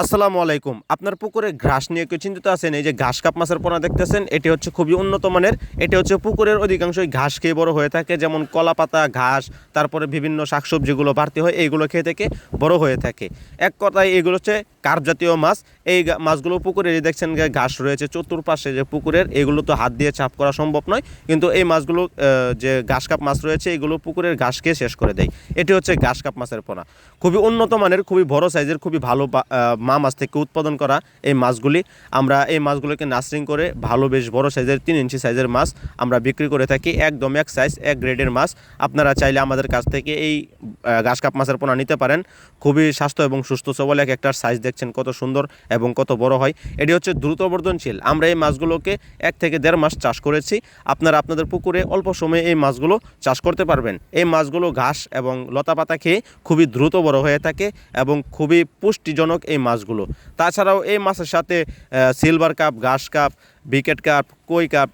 আসসালামু আলাইকুম। আপনার পুকুরে ঘাস নিয়ে কেউ চিন্তিত আছেন? এই যে ঘাস কাপ মাছের পোনা দেখতেছেন, এটি হচ্ছে খুবই উন্নত মানের, এটি হচ্ছে পুকুরের অধিকাংশই ঘাস খেয়ে বড় হয়ে থাকে, যেমন কলা পাতা, ঘাস, তারপরে বিভিন্ন শাকসবজিগুলো বাড়তি হয়, এইগুলো খেয়ে থেকে বড় হয়ে থাকে। এক কথায় এগুলো হচ্ছে কার্প জাতীয় মাছ। এই মাছগুলো পুকুরে এই দেখছেন যে ঘাস রয়েছে চতুর্পাশে যে পুকুরের এগুলো তো হাত দিয়ে চাপ করা সম্ভব নয়, কিন্তু এই মাছগুলো যে ঘাস কাপ মাছ রয়েছে, এগুলো পুকুরের ঘাস খেয়ে শেষ করে দেয়। এটি হচ্ছে ঘাস কাপ মাছের পোনা। খুবই উন্নত মানের, খুবই বড় সাইজের, খুবই ভালো মা মাছ থেকে উৎপাদন করা এই মাছগুলি। আমরা এই মাছগুলোকে নার্সিং করে ভালো বেশ বড় সাইজের তিন ইঞ্চি সাইজের মাছ আমরা বিক্রি করে থাকি, একদম এক সাইজ এক গ্রেডের মাছ। আপনারা চাইলে আমাদের কাছ থেকে এই ঘাস কাপ মাছের পোনা নিতে পারেন। খুবই স্বাস্থ্য এবং সুস্থ সবল এক একটার সাইজ দেখছেন কত সুন্দর এবং কত বড় হয়। এটি হচ্ছে দ্রুত বর্ধনশীল। আমরা এই মাছগুলোকে এক থেকে দেড় মাস চাষ করেছি। আপনারা আপনাদের পুকুরে অল্প সময়ে এই মাছগুলো চাষ করতে পারবেন। এই মাছগুলো ঘাস এবং লতা পাতা খেয়ে খুবই দ্রুত বড় হয়ে থাকে এবং খুবই পুষ্টিজনক এই মাছগুলো। তাছাড়াও এই মাছের সাথে সিলভার কাপ ঘাস কাপ বিকেট কাপ, কই কাপ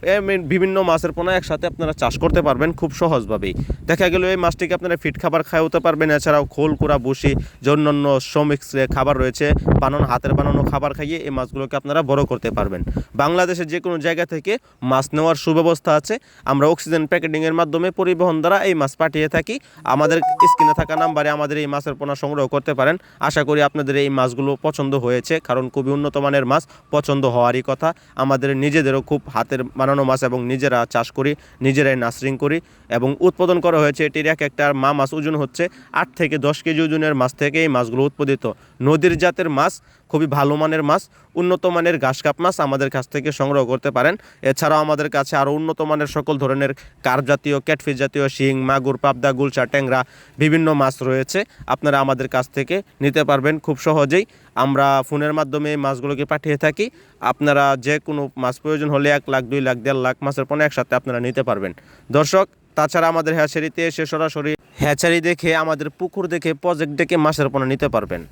বিভিন্ন মাছের পোনা একসাথে আপনারা চাষ করতে পারবেন খুব সহজভাবেই। দেখা গেল এই মাছটিকে আপনারা ফিট খাবার খাওয়াতে পারবেন, এছাড়াও খোল, কুড়া বসি যে অন্যান্য শ্রমিক্স খাবার রয়েছে, বানানো, হাতের বানানো খাবার খাইয়ে এই মাছগুলোকে আপনারা বড় করতে পারবেন। বাংলাদেশের যে কোনো জায়গা থেকে মাছ নেওয়ার সুব্যবস্থা আছে, আমরা অক্সিজেন প্যাকেটিংয়ের মাধ্যমে পরিবহন দ্বারা এই মাছ পাঠিয়ে থাকি। আমাদের স্ক্রিনে থাকা নাম্বারে আমাদের এই মাছের পোনা সংগ্রহ করতে পারেন। আশা করি আপনাদের এই মাছগুলো পছন্দ হয়েছে, কারণ খুবই উন্নত মানের মাছ, পছন্দ হওয়ারই কথা। আমাদের নিজেদেরও খুব হাতের বানানো মাছ এবং নিজেরা চাষ করি, নিজেরাই নার্সিং করি এবং উৎপাদন করা হয়েছে এটির এক একটা মা মাছ ওজন হচ্ছে আট থেকে দশ কেজি ওজনের মাছ থেকে এই মাছগুলো উৎপাদিত। নদীর জাতের মাছ খুবই ভালো মানের মাছ, উন্নত মানের ঘাস কাপ মাছ আমাদের কাছ থেকে সংগ্রহ করতে পারেন। এছাড়াও আমাদের কাছে আরও উন্নত মানের সকল ধরনের কার্প জাতীয় ক্যাটফিস জাতীয়, শিং, মাগুর, পাবদা, গুলশা, ট্যাংরা বিভিন্ন মাছ রয়েছে। আপনারা আমাদের কাছ থেকে নিতে পারবেন খুব সহজেই। আমরা ফোনের মাধ্যমে মাছগুলোকে পাঠিয়ে থাকি। আপনারা যে কোনো মাছ প্রয়োজন হলে এক লাখ, দুই লাখ, দেড় লাখ মাছের পণ্য একসাথে আপনারা নিতে পারবেন। দর্শক, তাছাড়া আমাদের হ্যাচারিতে এসে সরাসরি হ্যাচারি দেখে, আমাদের পুকুর দেখে, প্রজেক্ট দেখে মাছের পণ্য নিতে পারবেন।